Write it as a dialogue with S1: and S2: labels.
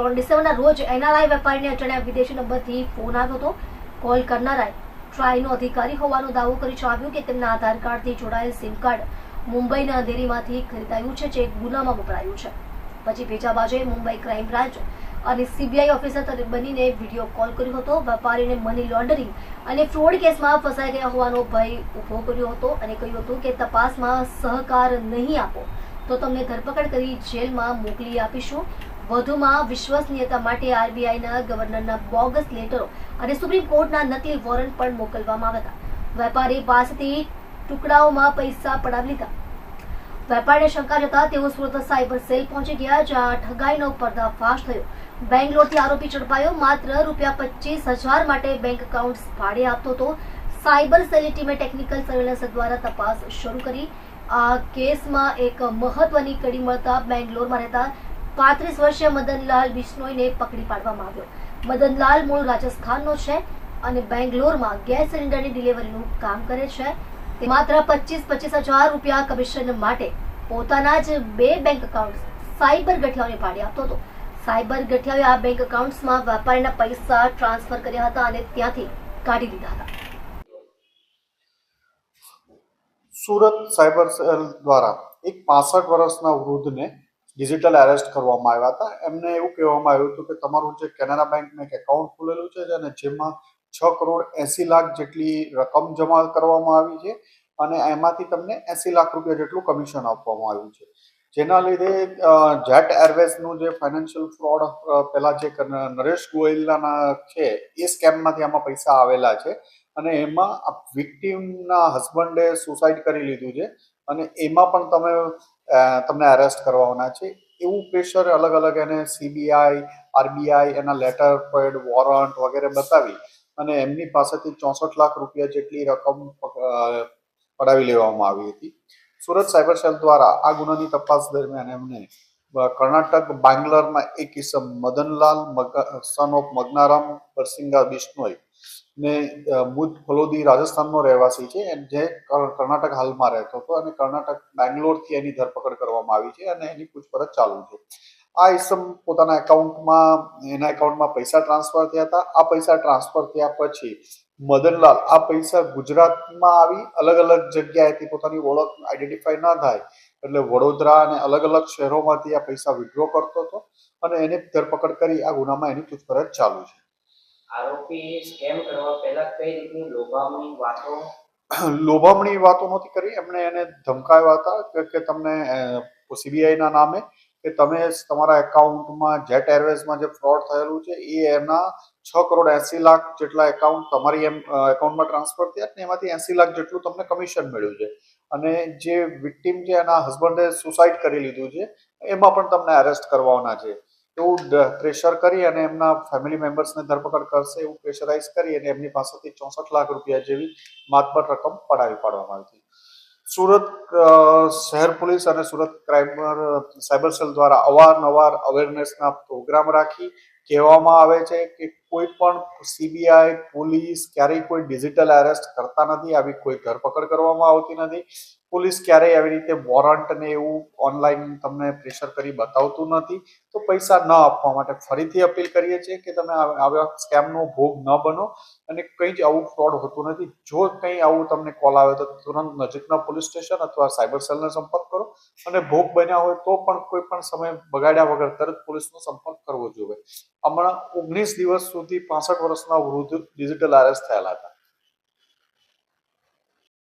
S1: ત્રણ ડિસેમ્બરના રોજ એનઆરઆઈ વેપારીને અજાણ્યા વિદેશી નંબરથી ફોન આવ્યો હતો. કોલ કરનારાએ ટ્રાયનો અધિકારી હોવાનો દાવો કરી જણાવ્યું કે તેમના આધાર કાર્ડથી જોડાયેલ સિમ કાર્ડ મુંબઈના અંધેરીમાંથી ખરીદાયું છે, જે ગુનામાં વપરાયું છે. પછી ભેજાબાજે મુંબઈ ક્રાઇમ બ્રાન્ચ અને સીબીઆઈ ઓફિસર તરીકે બનીને વીડિયો કોલ કર્યો હતો. વેપારીને મની લોન્ડરિંગ અને ફ્રોડ કેસમાં ફસાઈ ગયા હોવાનો ભય ઊભો કર્યો હતો અને કહ્યું હતું કે તપાસમાં સહકાર નહીં આપો તો તમને ધરપકડ કરી જેલમાં મોકલી આપીશું. વધુમાં વિશ્વસનીયતા માટે આરબીઆઈના ગવર્નરના બોગસ લેટરો અને સુપ્રીમ કોર્ટના નકલી વોરંટ પણ મોકલવામાં હતા. વેપારી પાસેથી ટુકડાઓમાં પૈસા પડાવી લીધા. વેપારીને શંકા જતા તેઓ સુરત સાયબર સેલ પહોંચી ગયા, જ્યાં ઠગાઈનો પર્દાફાશ થયો. બેંગ્લોરથી આરોપી ઝડપાયો, માત્ર રૂપિયા પચીસ હજાર માટે બેંક એકાઉન્ટ ભાડે આપતો હતો. સાયબર સેલની ટીમે ટેકનિકલ સર્વેલન્સ દ્વારા તપાસ શરૂ કરી. આ કેસમાં એક મહત્વની કડી મળતા બેંગ્લોરમાં રહેતા પાંત્રીસ વર્ષીય મદનલાલ બિશ્નોઈને પકડી પાડવામાં આવ્યો. મદનલાલ મૂળ રાજસ્થાનનો છે અને બેંગ્લોરમાં ગેસ સિલિન્ડરની ડિલિવરીનું કામ કરે છે. તે માત્ર પચીસ પચીસ હજાર રૂપિયા કમિશન માટે પોતાના જ બે બેંક એકાઉન્ટ સાયબર ગઠિયાઓને ભાડે આપતો હતો. સાયબર ગઠિયાઓએ આ બેંક એકાઉન્ટ્સમાં વેપારીના પૈસા ટ્રાન્સફર કર્યા હતા અને ત્યાંથી કાઢી દીધા હતા.
S2: સુરત સાયબર સેલ દ્વારા એક પાસઠ વર્ષના વૃદ્ધને ડિજિટલ એરેસ્ટ કરવામાં આવ્યા હતા. એમને એવું કહેવામાં આવ્યું હતું કે તમારું જે કેનેરા બેંકનું એક એકાઉન્ટ ખુલેલું છે અને જેમાં છ કરોડ એસી લાખ જેટલી રકમ જમા કરવામાં આવી છે અને એમાંથી તમને એસી લાખ રૂપિયા જેટલું કમિશન આપવામાં આવ્યું છે. જેના લીધે જેટ એરવેઝનું જે ફાઇનાન્શિયલ ફ્રોડ પહેલા જે નરેશ ગોયલના છે, એ સ્કેમમાંથી આમાં પૈસા આવેલા છે અને એમાં વિક્ટીમના હસબન્ડે સુસાઇડ કરી લીધું છે અને એમાં પણ તમે તમને અરેસ્ટ કરવાના છે. એવું પ્રેશર અલગ અલગ એને સીબીઆઈ આરબીઆઈ એના લેટર પેડ વોરંટ વગેરે બતાવી અને એમની પાસેથી ચોસઠ લાખ રૂપિયા જેટલી રકમ પડાવી લેવામાં આવી હતી. સુરત સાયબર સેલ દ્વારા આ ગુનાની તપાસ દરમિયાન એમને કર્ણાટક, બાંગ્લોરમાં એક કિસ્સમ મદનલાલ સન ઓફ મગનારામ બરસિંગા બિશ્નોઈ ને મુજ ફલોદી રાજસ્થાનનો રહેવાસી છે જે કર્ણાટક હાલમાં રહેતો હતો અને કર્ણાટક બેંગ્લોરથી એની ધરપકડ કરવામાં આવી છે અને એની પૂછપરછ ચાલુ છે. આ ઇસમ પોતાના એકાઉન્ટમાં, એના એકાઉન્ટમાં પૈસા ટ્રાન્સફર થયા હતા. આ પૈસા ટ્રાન્સફર થયા પછી મદનલાલ, આ પૈસા ગુજરાતમાં આવી અલગ અલગ જગ્યાએથી પોતાની ઓળખ આઈડેન્ટિફાઈ ના થાય એટલે વડોદરા અને અલગ અલગ શહેરોમાંથી આ પૈસા વિડ્રો કરતો હતો અને એની ધરપકડ કરી આ ગુનામાં એની પૂછપરછ ચાલુ છે.
S3: આરોપી સ્કેમ કરવા પહેલા કઈ રીતની લોભામણી વાતો?
S2: લોભામણી વાતો નહોતી કરી. એમણે એને ધમકાવ્યા હતા કે તમને સીબીઆઈના નામે કે તમે તમારા એકાઉન્ટમાં જેટ એરવેઝમાં જે ફ્રોડ થયેલું છે, એ એના છ કરોડ એસી લાખ જેટલા એકાઉન્ટ તમારી એમ એકાઉન્ટમાં ટ્રાન્સફર થયા ને એમાંથી એસી લાખ જેટલું તમને કમિશન મળ્યું છે. અને જે વિક્ટીમ છે એના હસબન્ડે સુસાઇડ કરી લીધું છે. એમાં પણ તમને અરેસ્ટ કરવાના છે. એવું પ્રેશર કરી અને એમના ફેમિલી મેમ્બર્સને ધરપકડ કરશે એવું પ્રેશરાઇઝ કરી અને એમની પાસેથી ચોસઠ લાખ રૂપિયા જેવી માતબર રકમ પડાવી પાડવામાં આવી હતી. સુરત શહેર પોલીસ અને સુરત ક્રાઇમ સાયબર સેલ દ્વારા અવારનવાર અવેરનેસના પ્રોગ્રામ રાખી કહેવામાં આવે છે કે કોઈ પણ સીબીઆઈ પોલીસ ક્યારેય કોઈ ડિજિટલ એરેસ્ટ કરતા નથી. આવી કોઈ ધરપકડ કરવામાં આવતી નથી. પોલીસ ક્યારેય આવી રીતે વોરંટ ને એવું ઓનલાઈન તમને પ્રેશર કરી બતાવતું નથી. તો પૈસા ન આપવા માટે ફરીથી અપીલ કરીએ છીએ કે તમે આવા સ્કેમનો ભોગ ન બનો અને કંઈ જ આવું ફ્રોડ હોતું નથી. જો કંઈ આવું તમને કોલ આવે તો તુરંત નજીકના પોલીસ સ્ટેશન અથવા સાયબર સેલનો સંપર્ક કરો અને ભોગ બન્યા હોય તો પણ કોઈ પણ સમય બગાડ્યા વગર તરત પોલીસનો સંપર્ક કરવો જોઈએ. હમણાં ઓગણીસ દિવસ સુધી પાસઠ વર્ષના વૃદ્ધ ડિજિટલ અરેસ્ટ થયેલા હતા.